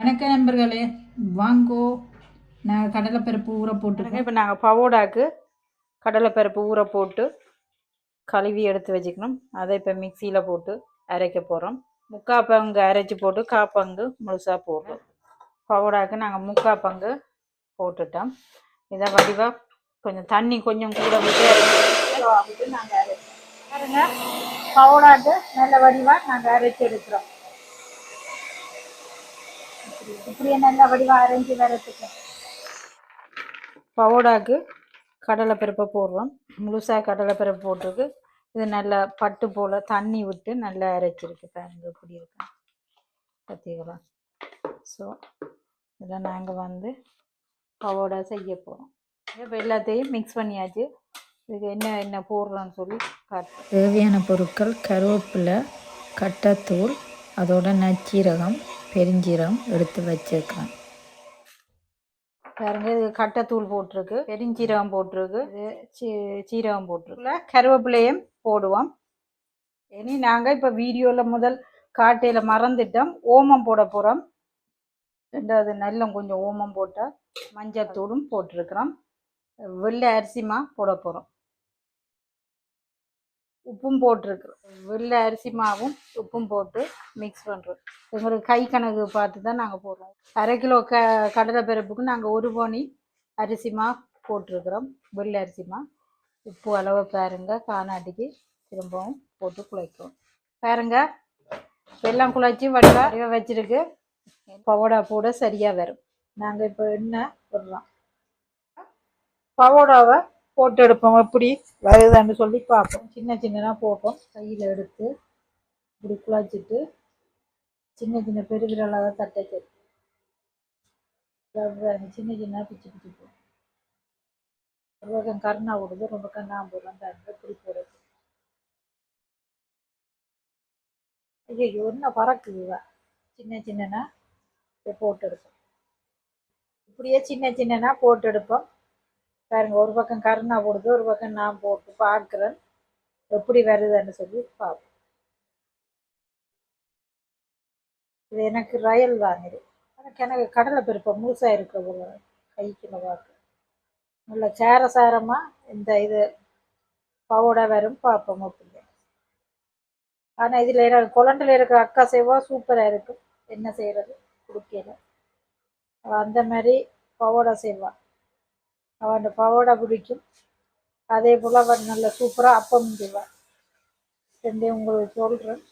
வணக்க நண்பர்களே வாங்கோ. நாங்கள் கடலைப்பருப்பு ஊற போட்டிருக்கேன் இப்போ நாங்கள் பவோடாக்கு கடலைப்பருப்பு ஊற போட்டு கழுவி எடுத்து வச்சுக்கணும். அதை இப்போ மிக்சியில் போட்டு அரைக்க போகிறோம் முக்கால் பங்கு அரைச்சி போட்டு கா பங்கு முழுசாக போடுறோம். பவோடாக்கு நாங்கள் முக்கால் பங்கு போட்டுட்டோம். இதை வடிவாக கொஞ்சம் தண்ணி கொஞ்சம் கூட விட்டு விட்டு நாங்கள் அரைச்சோம் பாருங்க பவோடாக்கு நல்ல வடிவாக நாங்கள் அரைச்சி எடுக்கிறோம். இப்படியே நல்ல வடிவாக அரைஞ்சி வரத்துக்கு பவோடாக்கு கடலைப்பருப்பை போடுறோம். முழுசாக கடலைப்பருப்பு போட்டிருக்கு. இது நல்லா பட்டு போல் தண்ணி விட்டு நல்லா அரைச்சிருக்கு பாருங்க இப்படி இருக்கேன் பார்த்தீங்களா ஸோ இதில் நாங்கள் வந்து பவோடா செய்ய போகிறோம் இப்போ எல்லாத்தையும் மிக்ஸ் பண்ணியாச்சு. இதுக்கு என்ன என்ன போடுறோன்னு சொல்லி காட்டுறோம் தேவையான பொருட்கள் கருவேப்பிலை கட்டத்தூள் அதோட நச்சீரகம் பெருஞ்சீரம் எடுத்து வச்சிருக்கேன் பாருங்க இது கட்டைத்தூள் போட்டிருக்கு. பெருஞ்சீரகம் போட்டிருக்கு. இது சீ- சீரகம் போட்டிருக்கு கருவேப்பிலையும் போடுவோம். இனி நாங்கள் இப்போ வீடியோவில் முதல் காட்டையில் மறந்துட்டோம். ஓமம் போட போகிறோம் ரெண்டாவது நல்லம் கொஞ்சம் ஓமம் போட்டால் மஞ்சள் தூளும் போட்டிருக்கிறோம். வெள்ளை அரிசிமா போட போகிறோம் உப்பும் போட்டிருக்கிறோம் வெள்ளை அரிசி மாவும் உப்பும் போட்டு மிக்ஸ் பண்ணுறோம் எங்களுக்கு கை கணக்கு பார்த்து தான் நாங்கள் போடுறோம். அரை கிலோ க கடலை பருப்புக்கு நாங்கள் ஒரு போனி அரிசி மா போட்டிருக்கிறோம். வெள்ளை அரிசி மா. உப்பு அளவு பாருங்க. காணாட்டிக்கு திரும்பவும் போட்டு குழைக்கும். பாருங்க. வெள்ளம் குழைச்சி வடிவா வடிவ வச்சிருக்கு. பவோடா போட சரியாக வரும். நாங்கள் இப்போ எண்ணெய் போடுறோம் பவோடாவை போட்டு எடுப்போம். எப்படி வருதுன்னு சொல்லி பார்ப்போம். சின்ன சின்னதாக போட்டோம் கையில் எடுத்து இப்படி குழச்சிட்டு சின்ன சின்ன பெருவிரலாக தட்டை சின்ன சின்ன பிச்சு பிச்சு போகும். ஒரு பக்கம் கருணா விடுது ரொம்ப பக்கம் நான் போடுறேன் பாருங்க இப்படி போடுறது ஐயோ என்ன பறக்குதுவா சின்ன சின்னனா போட்டு எடுப்போம். இப்படியே சின்ன சின்னனா போட்டு எடுப்போம். பாருங்க ஒரு பக்கம் கருணா போடுது ஒரு பக்கம் நான் போட்டு பார்க்குறேன். எப்படி வருதுன்னு சொல்லி பார்ப்போம். இது எனக்கு ரயல் தான் இது. எனக்கு எனக்கு கடலை பெருப்பம் முழுசாக இருக்க போல கைக்குள்ள பார்க்க. நல்ல சேர சாரமாக இந்த இது பவுடா வரும் பார்ப்போம் அப்படிங்க ஆனால் இதில் எனக்கு குழந்தைல இருக்கிற அக்கா செய்வா சூப்பராக இருக்கும் என்ன செய்கிறது குடிக்கல. அந்த மாதிரி பவோடா செய்வாள் அவன் அந்த பவோடா பிடிக்கும். அதே போல் அவன் நல்ல சூப்பராக அப்பம் செய்வாள் ரெண்டையும் உங்களுக்கு சொல்கிறேன்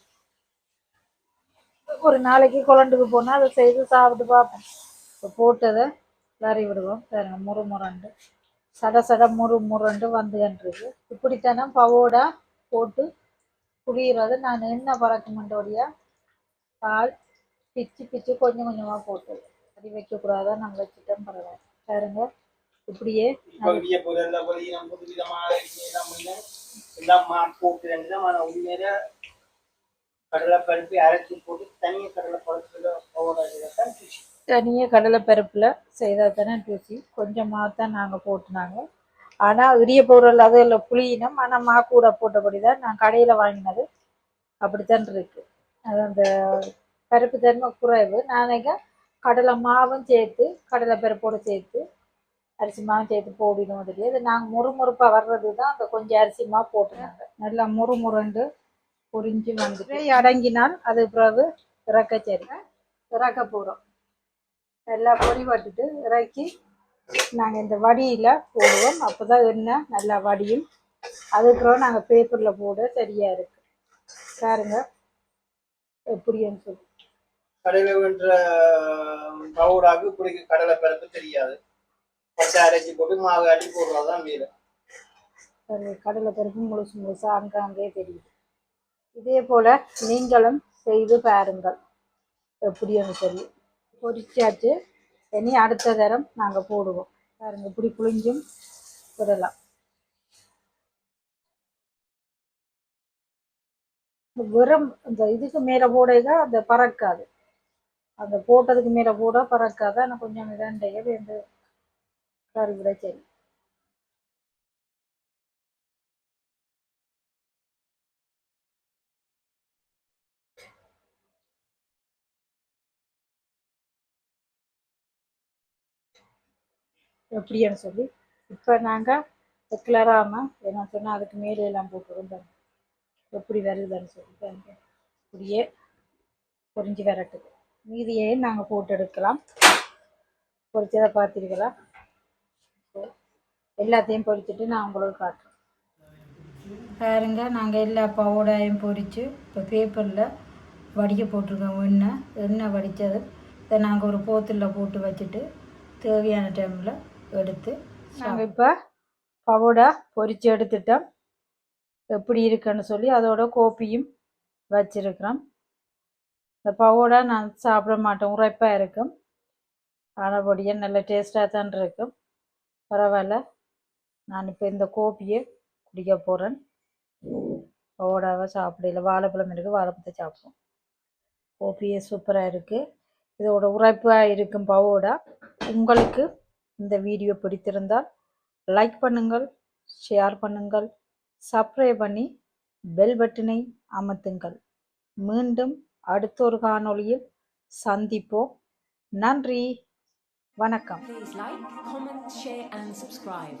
ஒரு நாளைக்கு குழண்டுக்கு போனால் அதை செய்து சாப்பிட்டு பார்ப்போம். இப்போ போட்டதை விளாறி விடுவோம். பாருங்க முறு முரண்டு சட சட முறு முரண்டு வந்துகின்றது இப்படித்தானே பவோடா போட்டு குடிக்கிறத நான் என்ன பறக்குமெண்டோடைய பால் பிச்சு பிச்சு கொஞ்சம் கொஞ்சமாக போட்டது அடி வைக்கக்கூடாதான் நான் வச்சுட்டேன் பரவாயில்ல. பாருங்கள் இப்படியே பகுதியை பொருள் பகுதி நம்ம புது விதமான எல்லாம் பண்ண எல்லாம் மா போட்டு ரெண்டு விதமான உண்மையில கடலை பருப்பி அரைச்சி போட்டு தனியாக கடலை பருப்புல பவுடர் தூசி தனியாக கடலை பருப்பில் செய்தால் தானே ருசி கொஞ்சமாக தான் நாங்கள் போட்டுனாங்க. ஆனால் இடிய பொருள் அதில் புளியினம். ஆனால் மா கூட போட்டபடி தான் நான் கடையில் வாங்கினது. அப்படித்தான் இருக்கு. அது அந்த பருப்பு தன்மை குறைவு. நாளைக்கு கடலை மாவும் சேர்த்து கடலை பருப்போடு சேர்த்து அரிசி சேர்த்து போடிடும் தெரியாது நாங்கள் முறுமுறுப்பாக வர்றது தான் அந்த கொஞ்சம் அரிசி மாவு போட்டுனாங்க நல்லா முறுமுறுண்டு பொரிஞ்சு வந்துட்டு அடங்கினால் அது பிறகு இறக்க சரி இறக்க போகிறோம் நல்லா பொடி வட்டுட்டு இறக்கி நாங்கள் இந்த வடியில் போடுவோம். அப்போ தான் எண்ணெய் நல்லா வடியும். அதுக்கப்புறம் நாங்கள் பேப்பரில் போட சரியாக இருக்கு. பாருங்க. எப்படின்னு சொல்லி. கடையில் வென்ற பவுடாக்கு கடலை பருப்பு தெரியாது. பச்சை அரைச்சி போட்டு மாவு அடி போடுறதுதான் கடலை பருப்பு முழுசு முழுசாக அங்கங்கே தெரியுது. இதே போல் நீங்களும் செய்து பாருங்கள். எப்படின்னு சொல்லி பொரிச்சாச்சு இனி அடுத்த தரம் நாங்கள் போடுவோம். பாருங்க இப்படி புளிஞ்சும் விடலாம். வெறும் இந்த இதுக்கு மேலே போடைக அந்த பறக்காது. அந்த போட்டதுக்கு மேலே போட பறக்காத ஆனால் கொஞ்சம் இதாண்டைய வந்து Dar wredzeni. எப்படின்னு சொல்லி இப்போ நாங்கள் கிளறாமல் என்ன சொன்னால் அதுக்கு மேலே எல்லாம் போட்டுருந்தோம் எப்படி வருதுன்னு சொல்லி பாருங்க. இப்படியே பொறிஞ்சு வரட்டுது. மீதியே நாங்கள் போட்டு எடுக்கலாம். பொறிச்சதை பார்த்துருக்கலாம். எல்லாத்தையும் பொரிச்சிட்டு நான் உங்களுக்கு காட்டுறேன். பாருங்க நாங்கள் எல்லா பவுடாயும் பொரித்து இப்போ பேப்பரில் வடிக்க போட்டிருக்கோம் எண்ணெய். எண்ணெய் வடித்தது இதை நாங்கள் ஒரு போத்தில் போட்டு வச்சுட்டு தேவையான டைமில் எடுத்து நாங்கள் இப்போ பவோடா பொரிச்சு எடுத்துட்டோம். எப்படி இருக்குன்னு சொல்லி அதோட கோப்பியும் வச்சிருக்கிறோம். இந்த பவோடா நான் சாப்பிட மாட்டேன் உரைப்பாக இருக்கும். ஆனபடியே நல்ல டேஸ்ட்டாக தான் இருக்கும். பரவாயில்ல. நான் இப்போ இந்த கோப்பியை குடிக்க போகிறேன் பவோடாவை சாப்பிடல. வாழைப்பழம் இருக்குது வாழைப்பழத்தை சாப்பிடுவோம். கோப்பியே சூப்பராக இருக்குது இதோட உரைப்பாக இருக்கும் பவோடா. உங்களுக்கு இந்த வீடியோ பிடித்திருந்தால் லைக் பண்ணுங்கள் ஷேர் பண்ணுங்கள் சப்ஸ்கிரைப் பண்ணி பெல் பட்டனை அமர்த்துங்கள். மீண்டும் அடுத்த ஒரு காணொளியில் சந்திப்போம். நன்றி. வணக்கம். Please like, comment, share, and subscribe.